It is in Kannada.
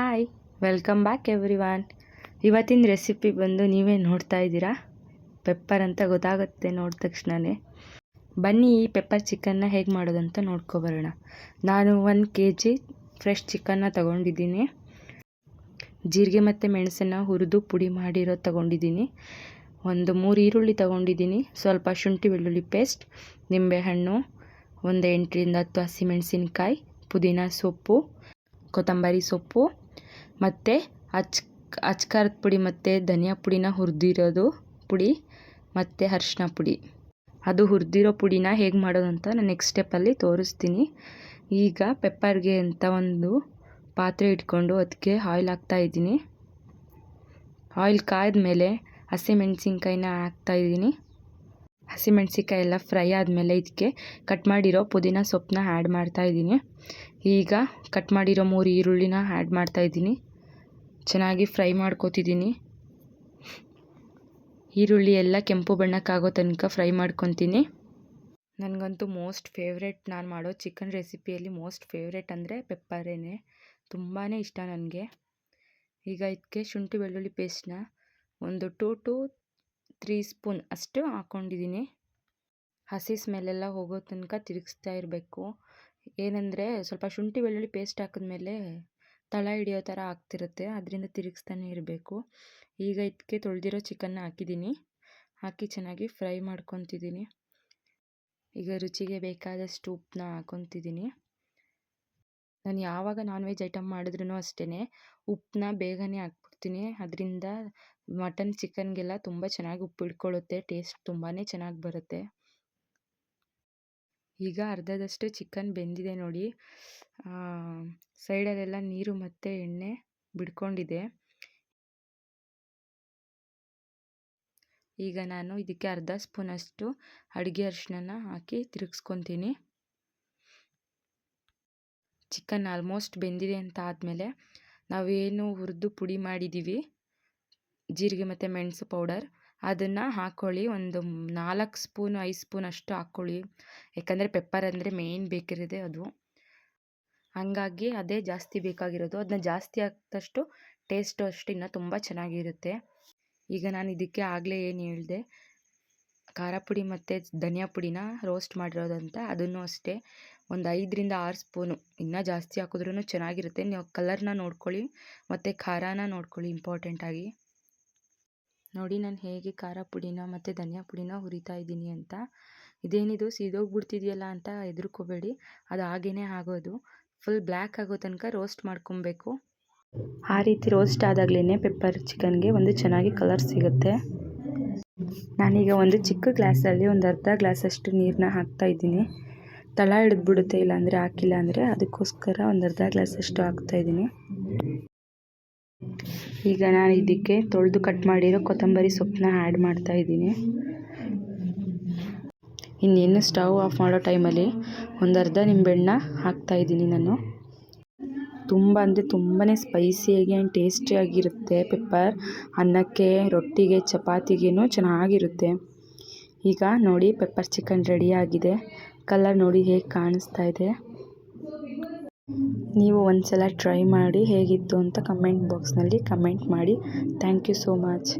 Hi welcome back everyone ಇವತ್ತಿನ ರೆಸಿಪಿ ಬಂದು ನೀವೇ ನೋಡ್ತಾ ಇದ್ದೀರಾ? ಪೆಪ್ಪರ್ ಅಂತ ಗೊತ್ತಾಗುತ್ತೆ ನೋಡಿದ ತಕ್ಷಣವೇ ಬನ್ನಿ ಈ ಪೆಪ್ಪರ್ ಚಿಕನ್ನ ಹೇಗೆ ಮಾಡೋದಂತ ನೋಡ್ಕೊಬರೋಣ ನಾನು ಒಂದು ಕೆ ಜಿ ಫ್ರೆಶ್ ಚಿಕನ್ನ ತಗೊಂಡಿದ್ದೀನಿ. ಜೀರಿಗೆ ಮತ್ತು ಮೆಣಸನ್ನು ಹುರಿದು ಪುಡಿ ಮಾಡಿರೋ ತಗೊಂಡಿದ್ದೀನಿ. ಒಂದು ಮೂರು ಈರುಳ್ಳಿ ತಗೊಂಡಿದ್ದೀನಿ. ಸ್ವಲ್ಪ ಶುಂಠಿ ಬೆಳ್ಳುಳ್ಳಿ ಪೇಸ್ಟ್ ನಿಂಬೆಹಣ್ಣು, ಒಂದು ಎಂಟರಿಂದ ಹತ್ತು ಹಸಿಮೆಣಸಿನ್ಕಾಯಿ ಪುದೀನ ಸೊಪ್ಪು, ಕೊತ್ತಂಬರಿ ಸೊಪ್ಪು ಮತ್ತು ಅಚ್, ಅಚ್ಕಾರದ ಪುಡಿ ಮತ್ತು ಧನಿಯಾ ಪುಡಿನ ಹುರಿದಿರೋದು ಪುಡಿ ಮತ್ತು ಅರ್ಶಿನ ಪುಡಿ. ಅದು ಹುರಿದಿರೋ ಪುಡಿನ ಹೇಗೆ ಅಂತ ನಾನು ನೆಕ್ಸ್ಟ್ ಸ್ಟೆಪ್ಪಲ್ಲಿ ತೋರಿಸ್ತೀನಿ. ಈಗ ಪೆಪ್ಪರ್ಗೆ ಅಂತ ಒಂದು ಪಾತ್ರೆ ಇಟ್ಕೊಂಡು ಅದಕ್ಕೆ ಆಯಿಲ್ ಹಾಕ್ತಾಯಿದ್ದೀನಿ ಆಯಿಲ್ ಕಾಯ್ದ ಮೇಲೆ ಹಸಿಮೆಣ್ಸಿನ್ಕಾಯಿನ ಹಾಕ್ತಾಯಿದ್ದೀನಿ ಹಸಿಮೆಣ್ಸಿನ್ಕಾಯಿ ಎಲ್ಲ ಫ್ರೈ ಆದಮೇಲೆ ಇದಕ್ಕೆ ಕಟ್ ಮಾಡಿರೋ ಪುದೀನ ಸೊಪ್ಪನ್ನ ಆ್ಯಡ್ ಮಾಡ್ತಾಯಿದ್ದೀನಿ ಈಗ ಕಟ್ ಮಾಡಿರೋ ಮೂರು ಈರುಳ್ಳಿನ ಆ್ಯಡ್ ಮಾಡ್ತಾಯಿದ್ದೀನಿ ಚೆನ್ನಾಗಿ ಫ್ರೈ ಮಾಡ್ಕೋತಿದ್ದೀನಿ ಈರುಳ್ಳಿ ಎಲ್ಲ ಕೆಂಪು ಬಣ್ಣಕ್ಕಾಗೋ ತನಕ ಫ್ರೈ ಮಾಡ್ಕೊತೀನಿ. ನನಗಂತೂ ಮೋಸ್ಟ್ ಫೇವ್ರೆಟ್ ನಾನು ಮಾಡೋ ಚಿಕನ್ ರೆಸಿಪಿಯಲ್ಲಿ ಮೋಸ್ಟ್ ಫೇವ್ರೆಟ್ ಅಂದರೆ ಪೆಪ್ಪರೇನೆ. ತುಂಬಾ ಇಷ್ಟ ನನಗೆ. ಈಗ ಇದಕ್ಕೆ ಶುಂಠಿ ಬೆಳ್ಳುಳ್ಳಿ ಪೇಸ್ಟ್ನ ಒಂದು ಟೂ ಟು ತ್ರೀ ಸ್ಪೂನ್ ಅಷ್ಟು ಹಾಕ್ಕೊಂಡಿದ್ದೀನಿ ಹಸಿ ಸ್ಮೆಲ್ಲೆಲ್ಲ ಹೋಗೋ ತನಕ ತಿರುಗಿಸ್ತಾ ಇರಬೇಕು. ಏನಂದರೆ ಸ್ವಲ್ಪ ಶುಂಠಿ ಬೆಳ್ಳುಳ್ಳಿ ಪೇಸ್ಟ್ ಹಾಕಿದ್ಮೇಲೆ ತಳ ಹಿಡಿಯೋ ಥರ ಆಗ್ತಿರುತ್ತೆ. ಅದರಿಂದ ತಿರುಗಿಸ್ತಾನೆ ಇರಬೇಕು. ಈಗ ಇದಕ್ಕೆ ತೊಳೆದಿರೋ ಚಿಕನ್ನ ಹಾಕಿದ್ದೀನಿ. ಹಾಕಿ ಚೆನ್ನಾಗಿ ಫ್ರೈ ಮಾಡ್ಕೊತಿದ್ದೀನಿ. ಈಗ ರುಚಿಗೆ ಬೇಕಾದಷ್ಟು ಉಪ್ಪನ್ನ ಹಾಕೊತಿದ್ದೀನಿ. ನಾನು ಯಾವಾಗ ನಾನ್ ವೆಜ್ ಐಟಮ್ ಮಾಡಿದ್ರೂ ಅಷ್ಟೇ ಉಪ್ಪನ್ನ ಬೇಗನೆ ಹಾಕ್ಬಿಡ್ತೀನಿ. ಅದರಿಂದ ಮಟನ್ ಚಿಕನ್ಗೆಲ್ಲ ತುಂಬ ಚೆನ್ನಾಗಿ ಉಪ್ಪು ಹಿಡ್ಕೊಳ್ಳುತ್ತೆ ಟೇಸ್ಟ್ ತುಂಬಾ ಚೆನ್ನಾಗಿ ಬರುತ್ತೆ. ಈಗ ಅರ್ಧದಷ್ಟು ಚಿಕನ್ ಬೆಂದಿದೆ ನೋಡಿ. ಸೈಡಲ್ಲೆಲ್ಲ ನೀರು ಮತ್ತು ಎಣ್ಣೆ ಬಿಡ್ಕೊಂಡಿದೆ. ಈಗ ನಾನು ಇದಕ್ಕೆ ಅರ್ಧ ಸ್ಪೂನಷ್ಟು ಅಡುಗೆ ಅರಿಶಿನ ಹಾಕಿ ತಿರುಗಿಸ್ಕೊತೀನಿ. ಚಿಕನ್ ಆಲ್ಮೋಸ್ಟ್ ಬೆಂದಿದೆ ಅಂತ ಆದಮೇಲೆ ನಾವೇನು ಹುರಿದು ಪುಡಿ ಮಾಡಿದ್ದೀವಿ ಜೀರಿಗೆ ಮತ್ತು ಮೆಣಸು ಪೌಡರ್. ಅದನ್ನು ಹಾಕ್ಕೊಳ್ಳಿ ಒಂದು ನಾಲ್ಕು ಸ್ಪೂನ್, ಐದು ಸ್ಪೂನ್ ಅಷ್ಟು ಹಾಕ್ಕೊಳ್ಳಿ ಯಾಕಂದರೆ ಪೆಪ್ಪರ್ ಅಂದರೆ ಮೇಯ್ನ್ ಬೇಕಿರೋದೆ ಅದು. ಹಾಗಾಗಿ ಅದೇ ಜಾಸ್ತಿ ಬೇಕಾಗಿರೋದು. ಅದನ್ನ ಜಾಸ್ತಿ ಹಾಕಿದಷ್ಟು ಟೇಸ್ಟು ಅಷ್ಟು ಇನ್ನೂ ತುಂಬ ಚೆನ್ನಾಗಿರುತ್ತೆ. ಈಗ ನಾನು ಇದಕ್ಕೆ ಆಗಲೇ ಏನು ಹೇಳಿದೆ? ಖಾರ ಪುಡಿ ಮತ್ತು ಧನಿಯಾ ಪುಡಿನ ರೋಸ್ಟ್ ಮಾಡಿರೋದಂತ ಅದನ್ನು ಅಷ್ಟೇ. ಒಂದು ಐದರಿಂದ ಆರು ಸ್ಪೂನು. ಇನ್ನೂ ಜಾಸ್ತಿ ಹಾಕಿದ್ರೂ ಚೆನ್ನಾಗಿರುತ್ತೆ. ನೀವು ಕಲರ್ನ ನೋಡ್ಕೊಳ್ಳಿ, ಮತ್ತು ಖಾರನ ನೋಡ್ಕೊಳ್ಳಿ ಇಂಪಾರ್ಟೆಂಟಾಗಿ ನೋಡಿ ನಾನು ಹೇಗೆ ಖಾರ ಪುಡಿನ ಮತ್ತು ಧನಿಯಾ ಪುಡಿನ ಹುರಿತಾ ಇದ್ದೀನಿ ಅಂತ. ಇದೇನಿದು? ಸೀದೋಗ್ಬಿಡ್ತಿದೆಯಲ್ಲ ಅಂತ ಹೆದರ್ಕೋಬೇಡಿ. ಅದು ಹಾಗೇ ಆಗೋದು. ಫುಲ್ ಬ್ಲ್ಯಾಕ್ ಆಗೋ ತನಕ ರೋಸ್ಟ್ ಮಾಡ್ಕೊಬೇಕು. ಆ ರೀತಿ ರೋಸ್ಟ್ ಆದಾಗಲೇ ಪೆಪ್ಪರ್ ಚಿಕನ್ಗೆ ಒಂದು ಚೆನ್ನಾಗಿ ಕಲರ್ ಸಿಗುತ್ತೆ. ನಾನೀಗ ಒಂದು ಚಿಕ್ಕ ಗ್ಲಾಸಲ್ಲಿ ಒಂದು ಅರ್ಧ ಗ್ಲಾಸಷ್ಟು ನೀರನ್ನ ಹಾಕ್ತಾ ಇದ್ದೀನಿ. ತಳ ಹಿಡಿದ್ಬಿಡುತ್ತೆ ಇಲ್ಲಾಂದರೆ ಹಾಕಿಲ್ಲ ಅಂದರೆ ಅದಕ್ಕೋಸ್ಕರ ಒಂದು ಅರ್ಧ ಗ್ಲಾಸಷ್ಟು ಹಾಕ್ತಾಯಿದ್ದೀನಿ ಈಗ ನಾನು ಇದಕ್ಕೆ ತೊಳೆದು ಕಟ್ ಮಾಡಿರೋ ಕೊತ್ತಂಬರಿ ಸೊಪ್ಪನ್ನ ಆ್ಯಡ್ ಮಾಡ್ತಾಯಿದ್ದೀನಿ ಇನ್ನೇನು ಸ್ಟವ್ ಆಫ್ ಮಾಡೋ ಟೈಮಲ್ಲಿ ಒಂದು ಅರ್ಧ ನಿಂಬೆಹಣ್ಣ ಹಾಕ್ತಾಯಿದ್ದೀನಿ ನಾನು. ತುಂಬ ಅಂದರೆ ತುಂಬಾ ಸ್ಪೈಸಿಯಾಗಿ ಆ್ಯಂಡ್ ಟೇಸ್ಟಿಯಾಗಿರುತ್ತೆ ಪೆಪ್ಪರ್ ಅನ್ನಕ್ಕೆ, ರೊಟ್ಟಿಗೆ, ಚಪಾತಿಗೇನು ಚೆನ್ನಾಗಿರುತ್ತೆ. ಈಗ ನೋಡಿ ಪೆಪ್ಪರ್ ಚಿಕನ್ ರೆಡಿಯಾಗಿದೆ ಕಲರ್ ನೋಡಿ ಹೇಗೆ ಕಾಣಿಸ್ತಾ ಇದೆ. ನೀವು ಒಂದು ಸಲ ಟ್ರೈ ಮಾಡಿ ಹೇಗಿತ್ತು ಅಂತ ಕಮೆಂಟ್ ಬಾಕ್ಸ್ನಲ್ಲಿ ಕಮೆಂಟ್ ಮಾಡಿ. Thank you so much.